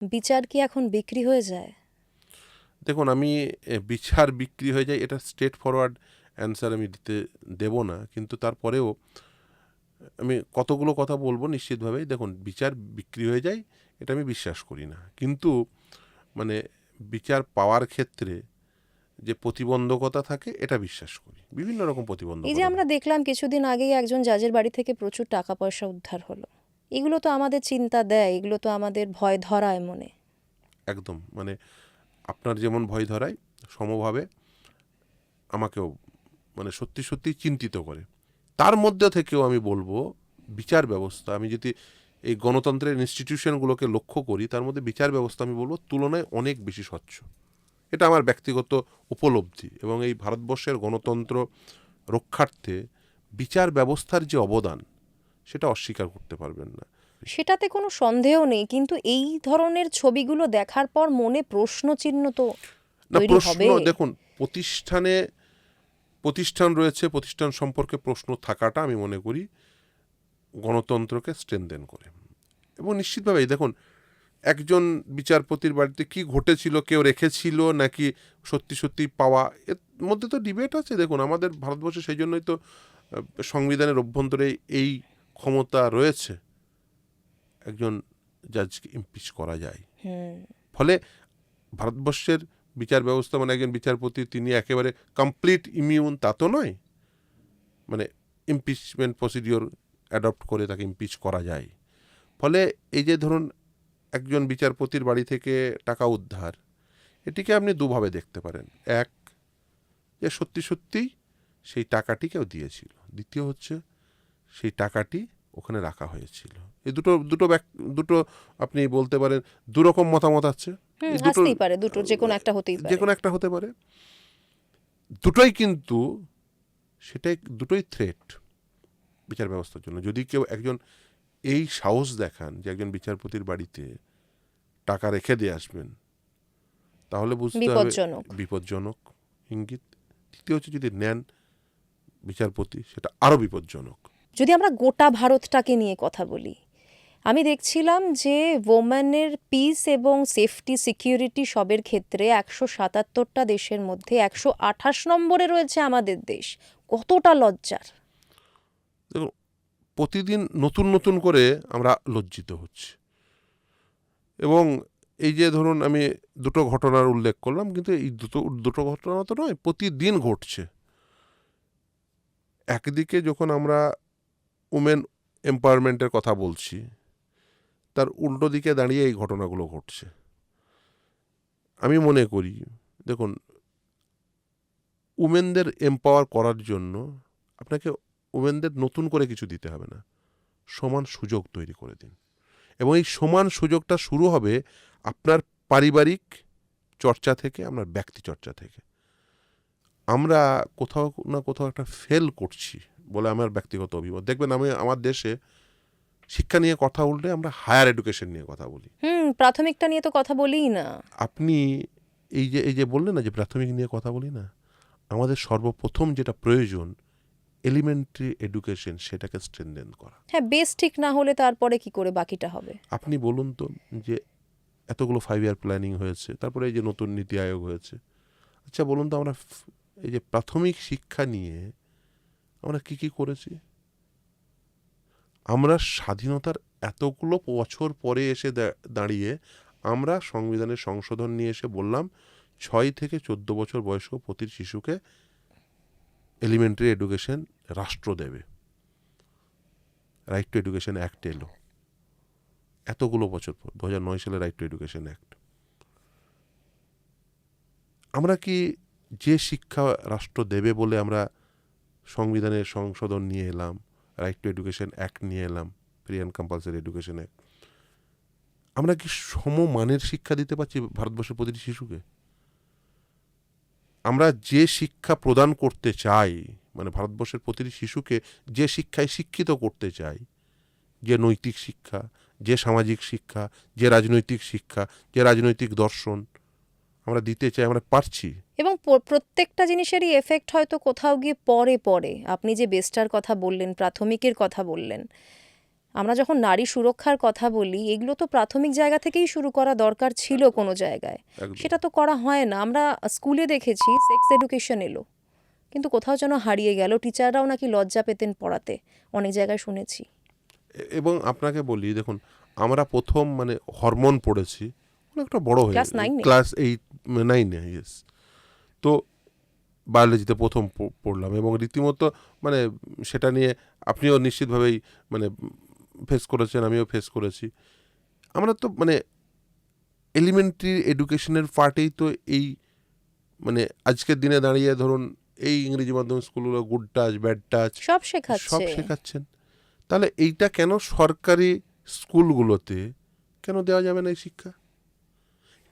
বিচার কি এখন বিক্রি হয়ে যায়? দেখুন আমি বিচার বিক্রি হয়ে যায় এটা স্ট্রেট ফরওয়ার্ড অ্যান্সার আমি দিতে দেব না। কিন্তু তারপরেও আমি কতগুলো কথা বলব নিশ্চিতভাবেই দেখুন বিচার বিক্রি হয়ে যায় এটা আমি বিশ্বাস করি না। কিন্তু মানে বিচার পাওয়ার ক্ষেত্রে যে প্রতিবন্ধকতা থাকে এটা বিশ্বাস করি। বিভিন্ন রকম প্রতিবন্ধক এই যে আমরা দেখলাম কিছুদিন আগেই একজন জাজের বাড়ি থেকে প্রচুর টাকা পয়সা উদ্ধার হলো। এগুলো তো আমাদের চিন্তা দেয়, এগুলো তো আমাদের ভয় ধরায় মনে। একদম মানে আপনার যেমন ভয় ধরায়, সমভাবে আমাকেও মানে সত্যি সত্যি চিন্তিত করে। তার মধ্যে থেকেও আমি বলব, বিচার ব্যবস্থা, আমি যদি এই গণতন্ত্রের ইনস্টিটিউশনগুলোকে লক্ষ্য করি, তার মধ্যে বিচার ব্যবস্থা আমি বলব তুলনায় অনেক বেশি স্বচ্ছ। এটা আমার ব্যক্তিগত উপলব্ধি এবং এই ভারতবর্ষের গণতন্ত্র রক্ষার্থে বিচার ব্যবস্থার যে অবদান সেটা অস্বীকার করতে পারবেন না। সেটাতে কোনো সন্দেহ নেই কিন্তু এই ধরনের ছবিগুলো দেখার পর মনে প্রশ্ন চিহ্ন তো না প্রশ্ন দেখুন প্রতিষ্ঠানে প্রতিষ্ঠান রয়েছে প্রতিষ্ঠান সম্পর্কে প্রশ্ন থাকাটা আমি মনে করি গণতন্ত্রকে স্ট্রেনদেন করে। এবং নিশ্চিতভাবেই দেখুন একজন বিচারপতির বাড়িতে কি ঘটেছিল কেউ রেখেছিল নাকি সত্যি সত্যি পাওয়া এর মধ্যে তো ডিবেট আছে। দেখুন আমাদের ভারতবর্ষে সেই জন্যই তো সংবিধানের অভ্যন্তরে এই ক্ষমতা রয়েছে একজন জাজকে ইমপিচ করা যায়। ফলে ভারতবর্ষের বিচার ব্যবস্থা মানে একজন বিচারপতি তিনি একেবারে কমপ্লিট ইমিউন তা তো নয়। মানে ইমপিচমেন্ট প্রসিডিওর অ্যাডপ্ট করে তাকে ইমপিচ করা যায়। ফলে এই যে ধরুন একজন বিচারপতির বাড়ি থেকে টাকা উদ্ধার এটিকে আপনি দুভাবে দেখতে পারেন। এক যে সত্যি সত্যিই সেই টাকাটি কেউ দিয়েছিল। দ্বিতীয় হচ্ছে সেই টাকাটি ওখানে রাখা হয়েছিল। এই দুটো দুটো ব্যাক- দুটো আপনি বলতে পারেন দুরকম মতামত আছে। আসতেই পারে দুটো যে কোনো একটা হতেই পারে। যে কোনো একটা হতে পারে। দুটোই কিন্তু সেটাই দুটোই থ্রেট বিচার ব্যবস্থার জন্য। যদি কেউ একজন এই সাহস দেখান যে একজন বিচারপতির বাড়িতে টাকা রেখে দিয়ে আসবেন তাহলে বুঝতে হবে বিপজ্জনক। ইঙ্গিত। তৃতীয় হচ্ছে যদি নেন বিচারপতি সেটা আরও বিপজ্জনক। যদি আমরা গোটা ভারতটাকে নিয়ে কথা বলি, আমি দেখছিলাম যে ওম্যানের পিস এবং সেফটি সিকিউরিটি সবের ক্ষেত্রে একশো সাতাত্তরটা দেশের মধ্যে একশো আঠাশ নম্বরে রয়েছে আমাদের দেশ। কতটা লজ্জার? প্রতিদিন নতুন নতুন করে আমরা লজ্জিত হচ্ছি। এবং এই যে ধরুন আমি দুটো ঘটনার উল্লেখ করলাম, কিন্তু এই দুটো দুটো ঘটনা তো নয়, প্রতিদিন ঘটছে। একদিকে যখন আমরা উমেন এম্পাওয়ারমেন্টের কথা বলছি, তার উল্টো দিকে দাঁড়িয়ে এই ঘটনাগুলো ঘটছে। আমি মনে করি, দেখুন উমেনদের এম্পাওয়ার করার জন্য আপনাকে উমেনদের নতুন করে কিছু দিতে হবে না, সমান সুযোগ তৈরি করে দিন। এবং এই সমান সুযোগটা শুরু হবে আপনার পারিবারিক চর্চা থেকে, আপনার ব্যক্তি চর্চা থেকে। আমরা কোথাও না কোথাও একটা ফেল করছি বলে আমার ব্যক্তিগত অভিমত। দেখবেন আমি আমার দেশে শিক্ষা নিয়ে কথা উল্টে আমরা হায়ার এডুকেশন নিয়ে কথা বলি। হুম প্রাথমিকটা নিয়ে তো কথা বলিই না। আপনি এই যে এই যে বললেন না যে প্রাথমিক নিয়ে কথা বলি না আমাদের সর্বপ্রথম যেটা প্রয়োজন এলিমেন্টারি এডুকেশন সেটাকে স্ট্রেনদেন করা। হ্যাঁ বেশ ঠিক না হলে তারপরে কি করে বাকিটা হবে? আপনি বলুন তো যে এতগুলো ফাইভ ইয়ার প্ল্যানিং হয়েছে তারপরে এই যে নতুন নীতি আয়োগ হয়েছে। আচ্ছা বলুন তো আমরা এই যে প্রাথমিক শিক্ষা নিয়ে আমরা কি কি করেছি? আমরা স্বাধীনতার এতগুলো বছর পরে এসে দাঁড়িয়ে আমরা সংবিধানের সংশোধন নিয়ে এসে বললাম, ছয় থেকে চোদ্দ বছর বয়স্ক প্রতি শিশুকে এলিমেন্টারি এডুকেশন রাষ্ট্র দেবে। রাইট টু এডুকেশন অ্যাক্ট এলো। এতগুলো বছর পর, দু হাজার নয় সালে রাইট টু এডুকেশন অ্যাক্ট আমরা কি যে শিক্ষা রাষ্ট্র দেবে বলে আমরা সংবিধানের সংশোধন নিয়ে এলাম রাইট টু এডুকেশন অ্যাক্ট নিয়ে এলাম free and compulsory education act আমরা কি সমমানের শিক্ষা দিতে পারছি ভারতবর্ষের প্রতিটি শিশুকে? আমরা যে শিক্ষা প্রদান করতে চাই মানে ভারতবর্ষের প্রতিটি শিশুকে যে শিক্ষায় শিক্ষিত করতে চাই, যে নৈতিক শিক্ষা, যে সামাজিক শিক্ষা, যে রাজনৈতিক শিক্ষা, যে রাজনৈতিক দর্শন, আমরা দিতে চাই, আমরা পারছি। এবং প্রত্যেকটা জিনিসেরই এফেক্ট হয়তো কোথাও গিয়ে পরে পরে আপনি যে বেস্টার কথা বললেন প্রাথমিকের কথা বললেন আমরা যখন নারী সুরক্ষার কথা বলি এগুলো তো প্রাথমিক জায়গা থেকেই শুরু করা দরকার ছিল কোনো জায়গায়। সেটা তো করা হয় না। আমরা স্কুলে দেখেছি সেক্স এডুকেশন এলো কিন্তু কোথাও যেন হারিয়ে গেল। টিচাররাও নাকি লজ্জা পেতেন পড়াতে। অনেক জায়গায় শুনেছি। এবং আপনাকে বলি দেখুন আমরা প্রথম মানে হরমোন পড়েছি অনেকটা বড় হয়ে? ক্লাস এইট নাইনে ইয়েস তো বায়োলজিতে প্রথম পড়লাম এবং রীতিমতো মানে সেটা নিয়ে আপনিও নিশ্চিতভাবেই মানে ফেস করেছেন আমিও ফেস করেছি। আমরা তো মানে এলিমেন্টারি এডুকেশনের পার্টেই তো এই মানে আজকের দিনে দাঁড়িয়ে ধরুন এই ইংরেজি মাধ্যম স্কুলগুলো গুড টাচ ব্যাড টাচ সব শেখাচ্ছে। সব শেখাচ্ছেন। তাহলে এইটা কেন সরকারি স্কুলগুলোতে কেন দেওয়া যাবে না এই শিক্ষা?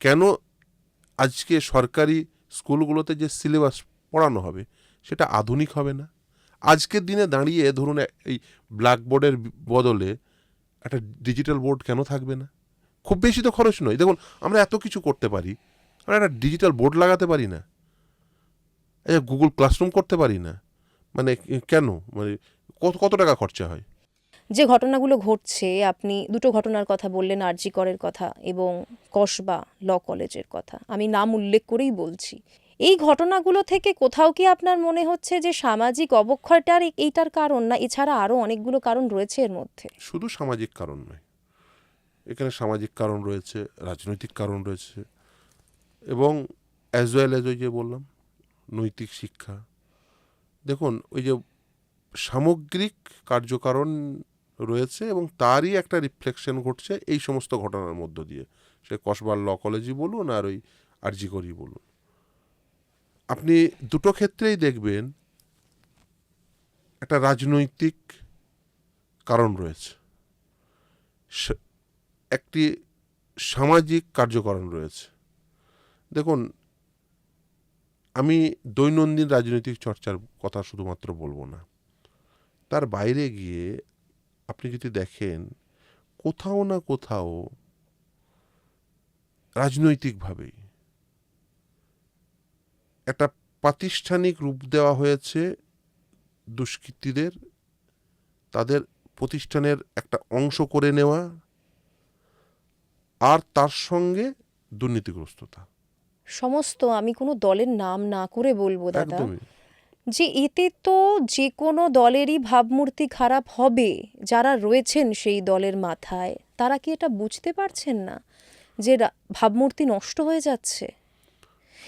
কেন আজকে সরকারি স্কুলগুলোতে যে সিলেবাস পড়ানো হবে, সেটা আধুনিক হবে না। আজকের দিনে দাঁড়িয়ে ধরুন এই ব্ল্যাকবোর্ডের বদলে একটা ডিজিটাল বোর্ড কেন থাকবে না? খুব বেশি তো খরচ নয়। দেখুন, আমরা এত কিছু করতে পারি, আমরা একটা ডিজিটাল বোর্ড লাগাতে পারি না। গুগল ক্লাসরুম করতে পারি না। মানে কেন? মানে কত কত টাকা খরচা হয়? যে ঘটনাগুলো ঘটছে, আপনি দুটো ঘটনার কথা বললেন আরজি করের কথা এবং কসবা ল কলেজের কথা। আমি নাম উল্লেখ করেই বলছি। এই ঘটনাগুলো থেকে কোথাও কি আপনার মনে হচ্ছে যে সামাজিক অবক্ষয়টার এইটার কারণ না এছাড়া আরও অনেকগুলো কারণ রয়েছে এর মধ্যে? শুধু সামাজিক কারণ নয়। এখানে সামাজিক কারণ রয়েছে, রাজনৈতিক কারণ রয়েছে এবং অ্যাজ ওয়েল অ্যাজ ওই যে বললাম, নৈতিক শিক্ষা। দেখুন, ওই যে সামগ্রিক কার্যকারণ রয়েছে এবং তারই একটা রিফ্লেকশন ঘটছে এই সমস্ত ঘটনার মধ্য দিয়ে। সে কসবার ল কলেজই বলুন আর ওই আরজি করি বলুন। আপনি দুটো ক্ষেত্রেই দেখবেন একটা রাজনৈতিক কারণ রয়েছে। একটি সামাজিক কার্যকরণ রয়েছে। দেখুন, আমি দৈনন্দিন রাজনৈতিক চর্চার কথা শুধুমাত্র বলব না। তার বাইরে গিয়ে আপনি যদি দেখেন কোথাও না কোথাও রাজনৈতিকভাবেই একটা প্রাতিষ্ঠানিক রূপ দেওয়া হয়েছে দুষ্কৃতীদের তাদের প্রতিষ্ঠানের একটা অংশ করে নেওয়া আর তার সঙ্গে দুর্নীতিগ্রস্ততা। সমস্ত আমি কোনো দলের নাম না করে বলব দাদা। যে এতে তো যে কোনো দলেরই ভাবমূর্তি খারাপ হবে। যারা রয়েছেন সেই দলের মাথায় তারা কি এটা বুঝতে পারছেন না যে ভাবমূর্তি নষ্ট হয়ে যাচ্ছে?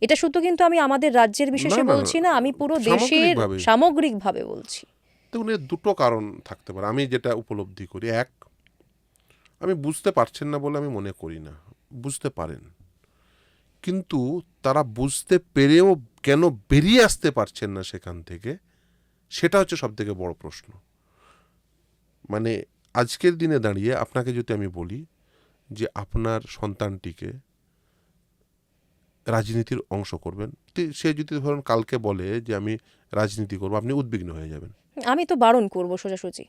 এটা শুধু কিন্তু আমি আমাদের রাজ্যের বিশেষে বলছি না আমি পুরো দেশের সামগ্রিকভাবে। বলছি। দুটো কারণ থাকতে পারে। আমি যেটা উপলব্ধি করি এক আমি বুঝতে পারছেন না বলে আমি মনে করি না। বুঝতে পারেন। কিন্তু তারা বুঝতে পেরেও কেন বেরিয়ে আসতে পারছেন না সেখান থেকে সেটা হচ্ছে সব থেকে বড় প্রশ্ন। মানে আজকের দিনে দাঁড়িয়ে আপনাকে যদি আমি বলি যে আপনার সন্তানটিকে রাজনীতির অংশ করবেন সে যদি ধরুন কালকে বলে যে আমি রাজনীতি করব আপনি উদ্বিগ্ন হয়ে যাবেন। আমি তো বারণ করব সোজাসুজি।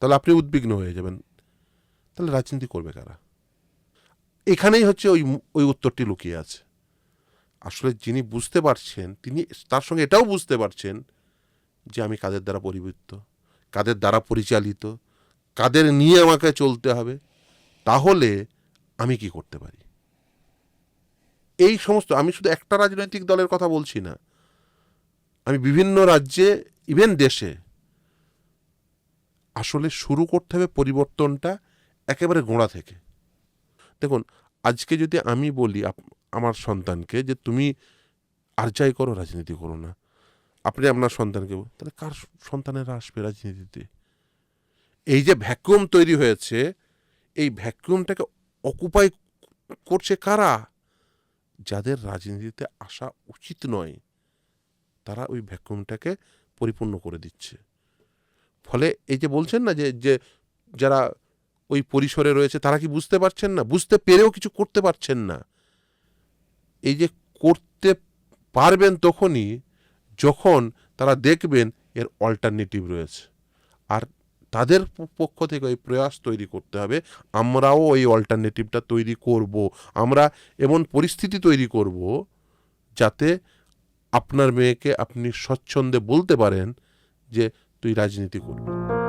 তাহলে আপনি উদ্বিগ্ন হয়ে যাবেন। তাহলে রাজনীতি করবে কারা? এখানেই হচ্ছে ওই ওই উত্তরটি লুকিয়ে আছে। আসলে যিনি বুঝতে পারছেন, তিনি তার সঙ্গে এটাও বুঝতে পারছেন যে আমি কাদের দ্বারা পরিবৃত্ত, কাদের দ্বারা পরিচালিত, কাদের নিয়ে আমাকে চলতে হবে, তাহলে আমি কি করতে পারি? এই সমস্ত, আমি শুধু একটা রাজনৈতিক দলের কথা বলছি না। আমি বিভিন্ন রাজ্যে ইভেন দেশে, আসলে শুরু করতে হবে পরিবর্তনটা একেবারে গোড়া থেকে। দেখুন, আজকে যদি আমি বলি আমার সন্তানকে যে তুমি আর যাই করো, রাজনীতি করো না। আপনি আপনার সন্তানকে তাহলে কার সন্তানেরা আসবে রাজনীতিতে? এই যে ভ্যাকুয়াম তৈরি হয়েছে, এই ভ্যাকুয়ামটাকে অকুপাই করছে কারা? যাদের রাজনীতিতে আসা উচিত নয়, তারা ওই ভ্যাকুয়ামটাকে পরিপূর্ণ করে দিচ্ছে। ফলে এই যে বলছেন না যে যারা ওই পরিসরে রয়েছে, তারা কি বুঝতে পারছেন না? বুঝতে পেরেও কিছু করতে পারছেন না। এই যে করতে পারবেন তখনই যখন তারা দেখবেন এর অল্টারনেটিভ রয়েছে। আর তাদের পক্ষ থেকে ওই প্রয়াস তৈরি করতে হবে, আমরাও ওই অল্টারনেটিভটা তৈরি করব, আমরা এমন পরিস্থিতি তৈরি করব যাতে আপনার মেয়েকে আপনি স্বচ্ছন্দে বলতে পারেন যে, তুই রাজনীতি করবি।